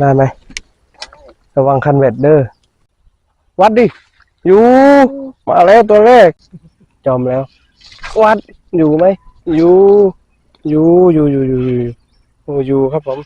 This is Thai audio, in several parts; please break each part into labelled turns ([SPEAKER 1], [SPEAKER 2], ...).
[SPEAKER 1] ได้ไหม ระวังคันเบ็ดเด้อวัดดิ อยู่ มาแล้วตัวแรก จอมแล้ว วัดอยู่ไหม อยู่ อยู่อยู่อยู่อยู่อยู่อยู่ครับผม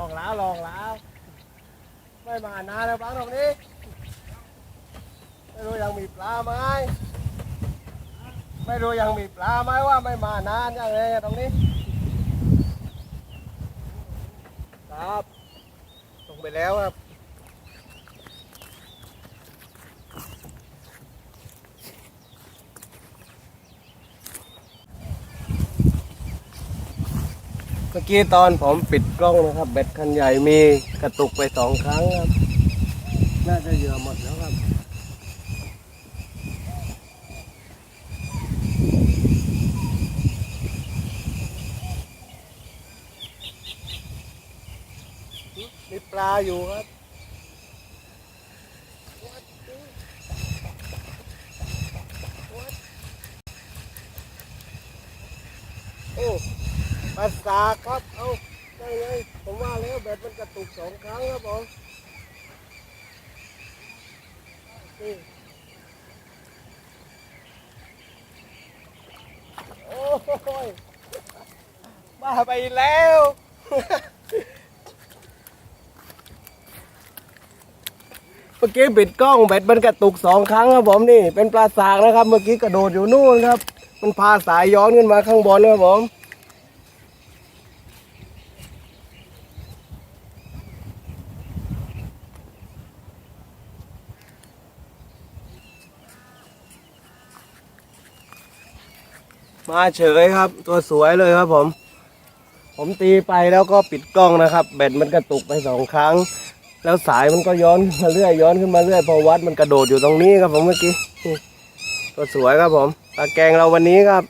[SPEAKER 1] อ
[SPEAKER 2] งแล้วลองแล้ว ไม่มานานแล้วบ้าตรงนี้ ไม่รู้ยังมีปลาไหมไม่รู้ยังมีปลาไหมว่าไม่มานานยังไงตรงนี้ ครับลงไปแล้วครับ มื่อกี้ตอนผมปิดกล้องนะครับ เบ็ดคันใหญ่มีกระตุกไปสองครั้งครับ น่าจะเหยื่อหมดแล้วครับมีปลาอยู่ครับโอ้ ปลาสากครับเอาได้ไงผมว่าแล้วเบ็ดมันกระตุกสองครั้งครับผมนี่โอ้ยบ้าไปแล้วเมื่อกี้ปิดกล้องเบ็ดมันกระตุกสองครั้งครับผมนี่เป็นปลาสากนะครับ เมื่อกี้กระโดดอยู่นู่นครับ มันพาสายย้อนขึ้นมาข้างบนครับผม มาเฉยครับ ตัวสวยเลยครับผม ผมตีไปแล้วก็ปิดกล้องนะครับ แบตมันกระตุกไปสองครั้ง แล้วสายมันก็ย้อนมาเรื่อยย้อนขึ้นมาเรื่อยพอวัดมันกระโดดอยู่ตรงนี้ครับผมเมื่อกี้ตัวสวยครับผมปลาแกงเราวันนี้ครับ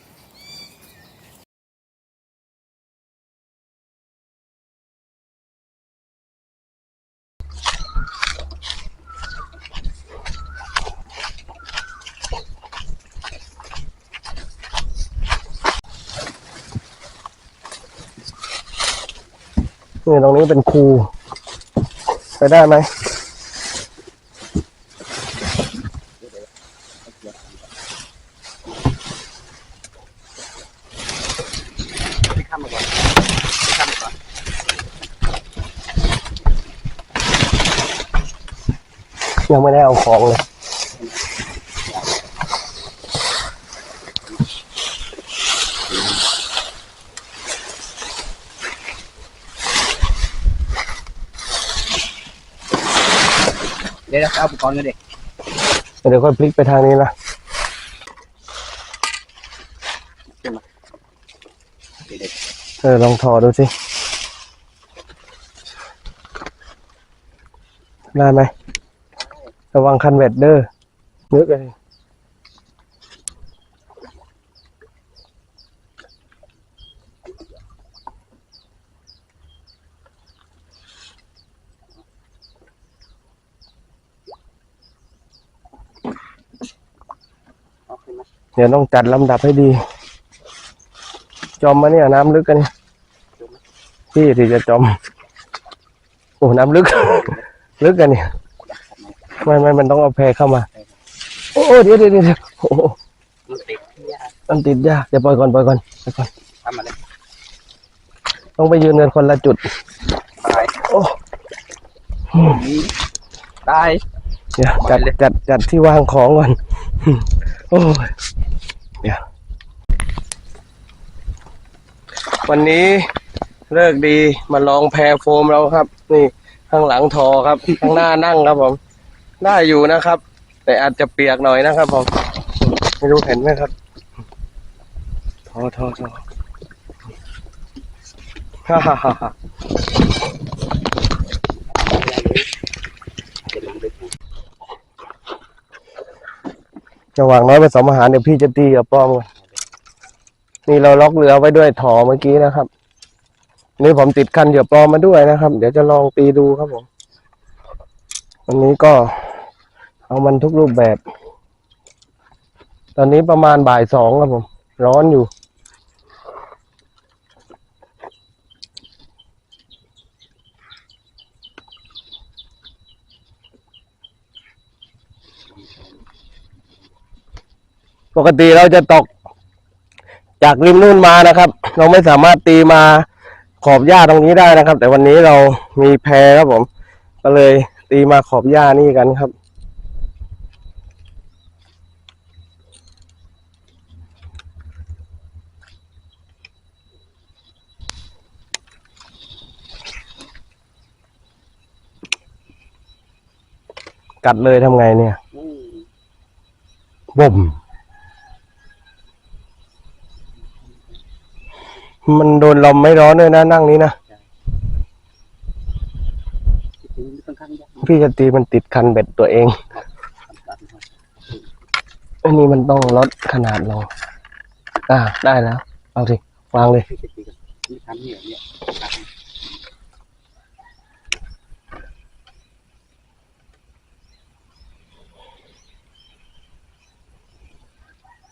[SPEAKER 2] นี่ตรงนี้เป็นคู ไปได้ไหมยังไม่ได้เอาของเลย
[SPEAKER 3] เดี๋ยวเอาอุปกรณ์กันดิ
[SPEAKER 2] เดี๋ยวค่อยพลิกไปทางนี้นะเออลองถอดดูสิได้ไหมระวังคันเบ็ดเด้อนึกเลย เดี๋ยวต้องจัดลำดับให้ดีจอมมาเนี่ยน้ำลึกกันเนี่ยพี่ที่จะจอมโอ้น้ำลึก ลึกกันเนี่ยไม่ไม่มันต้องเอาแพเข้ามา โอ้เดี๋ยวเดี๋ยวเดี๋ยวโอ้โห
[SPEAKER 3] มันติดที่ยา
[SPEAKER 2] มันติดยากเดี๋ยวปล่อยก่อนปล่อยก่อนปล่อยก่อน
[SPEAKER 3] ทำมาเลย
[SPEAKER 2] ต้องไปยืนกันคนละจุด
[SPEAKER 3] ตาย
[SPEAKER 2] โอ้
[SPEAKER 3] ตาย
[SPEAKER 2] เดี๋ยวจัด
[SPEAKER 3] ไปเลย
[SPEAKER 2] จัดจัดที่วางของก่อน โอ้ยเดี๋ยว วันนี้เลิกดีมาลองแพรโฟมเราครับ นี่ข้างหลังทอครับ ข้างหน้านั่งครับผม ได้อยู่นะครับ แต่อาจจะเปียกหน่อยนะครับผมไม่รู้เห็นไหมครับทอทอทอฮ่าฮ่าฮ่าฮ่า
[SPEAKER 3] เดี๋ยวลงไปดู
[SPEAKER 2] จะวางน้อยผสมอาหารเดี๋ยวพี่จะตีกับป้อมก่อน นี่เราล็อกเรือไว้ด้วยถอเมื่อกี้นะครับ นี่ผมติดคันเหยื่อปลอมมาด้วยนะครับ เดี๋ยวจะลองตีดูครับผมวันนี้ก็เอามันทุกรูปแบบ ตอนนี้ประมาณบ่ายสองครับผม ร้อนอยู่ ปกติเราจะตก จากริมนู่นมานะครับ เราไม่สามารถตีมาขอบหญ้าตรงนี้ได้นะครับ แต่วันนี้เรามีแพครับผม ก็เลยตีมาขอบหญ้านี่กันครับ กัดเลยทำไงเนี่ย
[SPEAKER 3] อืม
[SPEAKER 2] บ่ม มันโดนลมไม่ร้อนด้วยนะนั่งนี้นะ
[SPEAKER 3] คิดถึงค่อนข้างยาก
[SPEAKER 2] พี่จะตีมันติดคันเบ็ดตัวเอง
[SPEAKER 3] ตัดนะครับ
[SPEAKER 2] อันนี้มันต้องลดขนาดลง อ่า ได้แล้ว เอาสิ วางเลย
[SPEAKER 3] พี่จะตีกันนี่ทำเนี่ยเนี่ยตัด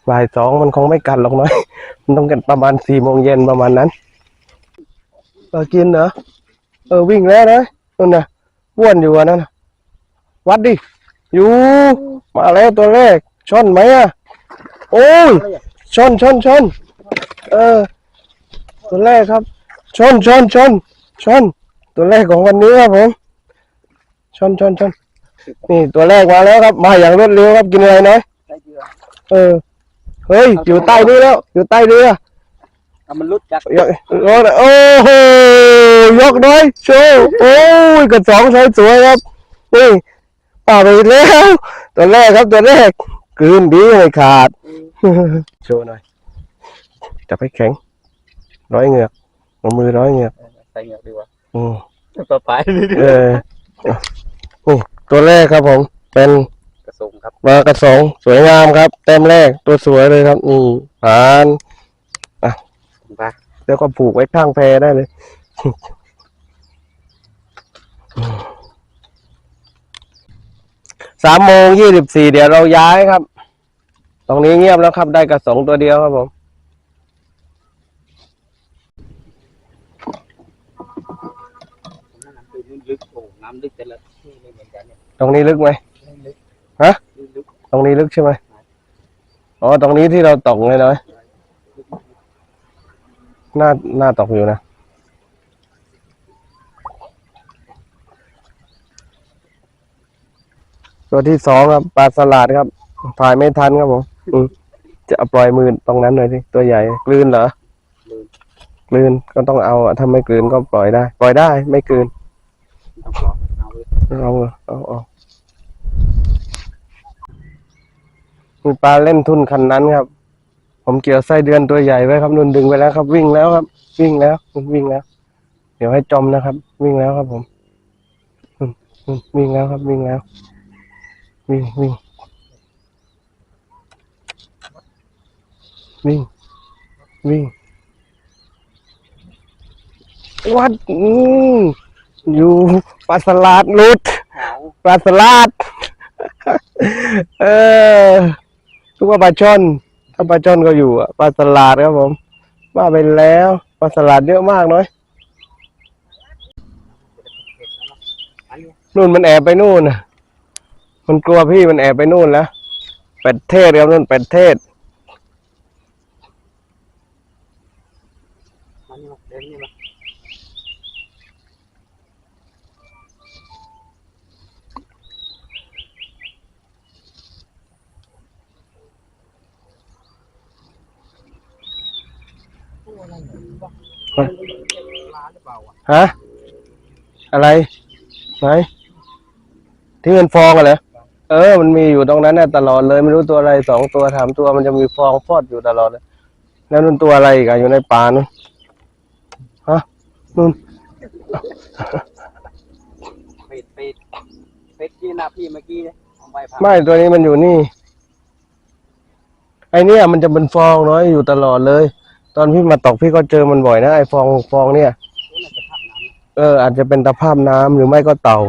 [SPEAKER 2] บ่ายสองมันคงไม่กัดหรอกน้อยมัน ต้องกันประมาณสี่โมงเย็นประมาณนั้นเออกินเหรอเออวิ่งแล้วนะนั่นนะอ้วนอยู่อันนั้นนะวัดดิอยู่มาแล้วตัวแรกชนไหมอะโอ้ยชนชนชนเออ ตัวแรกครับ ชนชนชนชนตัวแรกของวันนี้ครับผมชนชนชนนี่ตัวแรกมาแล้วครับ มาอย่างรวดเร็วครับกินอะไรน้อย
[SPEAKER 3] ได้เยอะ
[SPEAKER 2] เออ เฮ้ย อยู่ใต้นี้แล้ว อยู่ใต้เรือ
[SPEAKER 3] เอามันลุดจาก
[SPEAKER 2] ยกยกโอ้โหยกน้อยโชว์โอ้ยกระสองสวยสวยๆครับนี่ป่าไปแล้วตัวแรกครับตัวแรกกลืนดีไม่ขาดโชว์หน่อยจับให้แข็ง ร้อยเหงือกเอามือร้อยเหงือก
[SPEAKER 3] ใส่เหงือกดีกว่า
[SPEAKER 2] อืม
[SPEAKER 3] ต่อไป
[SPEAKER 2] เออนี่ตัวแรกครับผมเป็น
[SPEAKER 3] กระสุง ครับ
[SPEAKER 2] ปลากระสงสวยงามครับเต็มแรกตัวสวยเลยครับนี่ผ่าน
[SPEAKER 3] ถึงปะ
[SPEAKER 2] แล้วก็ผูกไว้ข้างแพได้เลย สามโมงยี่สิบสี่เดี๋ยวเราย้ายครับ ตรงนี้เงียบแล้วครับ ได้กระสงตัวเดียวครับผม
[SPEAKER 3] น้ำตื้นลึกโอ้น้ำลึกแต่ละที่ไม่เหมือนกันเนี่ย
[SPEAKER 2] ตรงนี้ลึกไหม
[SPEAKER 3] ลึก
[SPEAKER 2] ฮะ
[SPEAKER 3] ลึก
[SPEAKER 2] ต รงนี้ลึกใช่ไหมอ๋อ ตรงนี้ที่เราตกเลยน้อยน่าหน่าตกอยู่นะ ตัวที่สองครับปลาสลัดครับถ่ายไม่ทันครับผมอืมจะปล่อยมือตรงนั้นหน่อยสิตัวใหญ่กลืนเหรอกลืนก็ต้องเอาถ้าไม่กลืนก็ปล่อยได้ ปล่อยได้ ไม่กลืน
[SPEAKER 3] เอาเอา
[SPEAKER 2] เอา เอามีปลาเล่นทุ่นคันนั้นครับ ผมเกี่ยวไส้เดือนตัวใหญ่ไว้ครับนุ่นดึงไปแล้วครับ วิ่งแล้วครับ วิ่งแล้ววิ่งแล้ว เดี๋ยวให้จมนะครับ วิ่งแล้วครับ ผมอืมอืมวิ่งแล้วครับ วิ่งแล้ว วิ่งวิ่งวิ่งวิ่งวัดอืมอยู่ปลาสลัดหลุด
[SPEAKER 3] หาว
[SPEAKER 2] ปลาสลัดเออ ทุกว่าปลาช่อน ถ้าปลาช่อนก็อยู่ปลาสลัดครับผมว่าไปแล้วปลาสลัดเยอะมากน้อย
[SPEAKER 3] นู่น
[SPEAKER 2] มันแอบไปนู่นน่ะมันกลัวพี่มันแอบไปนู่นแล้วเป็ดเทศครับนู่นเป็ดเทศ
[SPEAKER 3] มันนี่มาเดินนี่มา
[SPEAKER 2] ฮะ อะไร ไหน ที่เงินฟองอะเหรอเออ มันมีอยู่ตรงนั้นน่ะตลอดเลย ไม่รู้ตัวอะไรสองตัวสามตัวมันจะมีฟองฟอดอยู่ตลอดเลยแล้วนั่นตัวอะไรอีกอะอยู่ในป่านู่นฮะนู่น
[SPEAKER 3] เป็ดเป็ดเป็ดที่หน้าพี่เมื่อกี้ไปพา
[SPEAKER 2] ไม่ตัวนี้มันอยู่นี่ ไอเนี่ยมันจะเป็นฟองน้อยอยู่ตลอดเลย ตอนพี่มาตกพี่ก็เจอมันบ่อยนะไอฟองฟองเนี่ย เออ อาจจะเป็นตะภาพน้ำหรือไม่ก็เต่า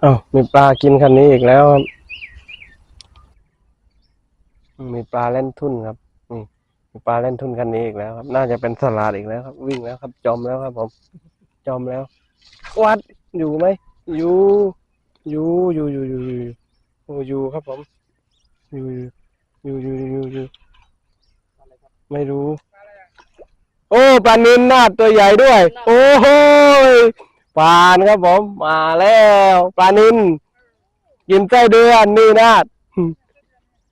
[SPEAKER 2] เอ้ามีปลากินคันนี้อีกแล้วครับ มีปลาเล่นทุ่นครับนี่มีปลาเล่นทุ่นคันนี้อีกแล้วครับ น่าจะเป็นสลัดอีกแล้วครับ วิ่งแล้วครับจอมแล้วครับ ผมจอมแล้ว วัดอยู่ไหมอยู่อยู่อยู่อยู่อยู่อยู่อยู่ครับผมอยู่อยู่ อยู่อยู่อยู่อยู่
[SPEAKER 3] อะไรครับ
[SPEAKER 2] ไม่รู้
[SPEAKER 3] อะไร
[SPEAKER 2] โอ้ปลานินนาดตัวใหญ่ด้วย โอ้โหยปานครับผมมาแล้วปลานินกินไส้เดือนนี่นาด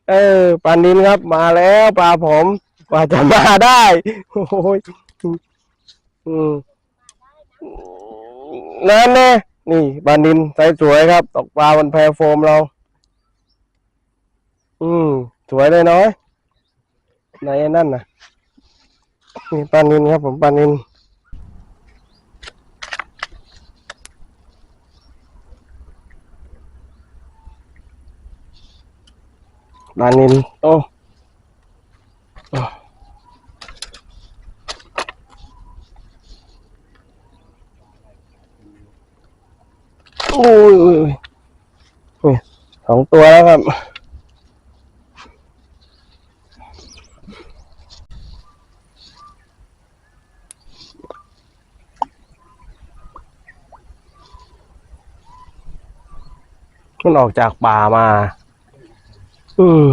[SPEAKER 2] เออปลานินครับ มาแล้วปลาผมกว่าจะมาได้โอ้ยอืมนั่นแน่นี่ปลานินไซส์สวยครับ ตกปลาบนแพโฟมเรา อืม สวยเลยน้อยไหนไอ้นั่นน่ะนี่ปลานินครับผมปลานินปลานินโอ้โอ้ยโอ้ยโอ้ยนี่สองตัวแล้วครับ มันออกจากป่ามาอืม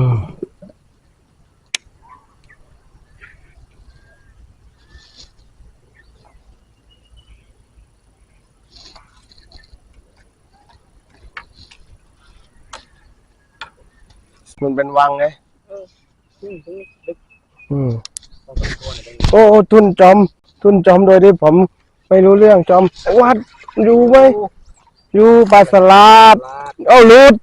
[SPEAKER 2] มันเป็นวังไง
[SPEAKER 3] ซึ่งซึ่งลึก
[SPEAKER 2] อืม
[SPEAKER 3] พอสมควรเลย
[SPEAKER 2] โอ้โอ้ ทุนจอม ทุนจอมโดยที่ผมไม่รู้เรื่องจอมวัดอยู่ไหม อยู่ปลาส
[SPEAKER 3] ลาด
[SPEAKER 2] เอาหลุด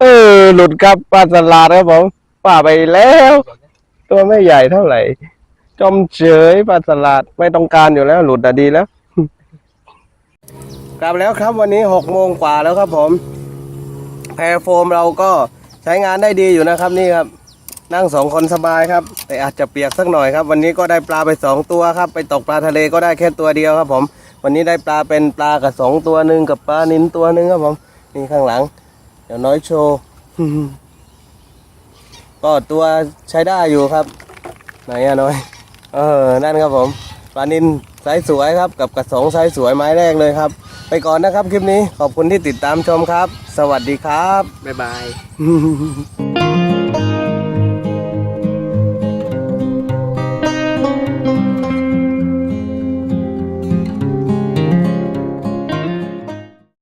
[SPEAKER 2] เออหลุดครับปลาสลาดครับผมป่าไปแล้ว ตัวไม่ใหญ่เท่าไหร่ จอมเฉยปลาสลาดไม่ต้องการอยู่แล้ว หลุดอะดีแล้ว กลับแล้วครับวันนี้หกโมงกว่าแล้วครับผม แพรโฟมเราก็ใช้งานได้ดีอยู่นะครับนี่ครับ นั่งสองคนสบายครับ แต่อาจจะเปียกสักหน่อยครับ วันนี้ก็ได้ปลาไปสองตัวครับ ไปตกปลาทะเลก็ได้แค่ตัวเดียวครับผม วันนี้ได้ปลาเป็นปลากับสองตัวหนึ่งกับปลานินตัวหนึ่งครับผมนี่ข้างหลัง เดี๋ยวน้อยโชว์ก็ตัวใช้ได้อยู่ครับ ไหนอะน้อย เออ นั่นครับผมปลานินไซส์สวยครับกับกระสงไซส์สวยไม้แรกเลยครับ ไปก่อนนะครับคลิปนี้ขอบคุณที่ติดตามชมครับ สวัสดีครับ
[SPEAKER 3] บ๊ายบาย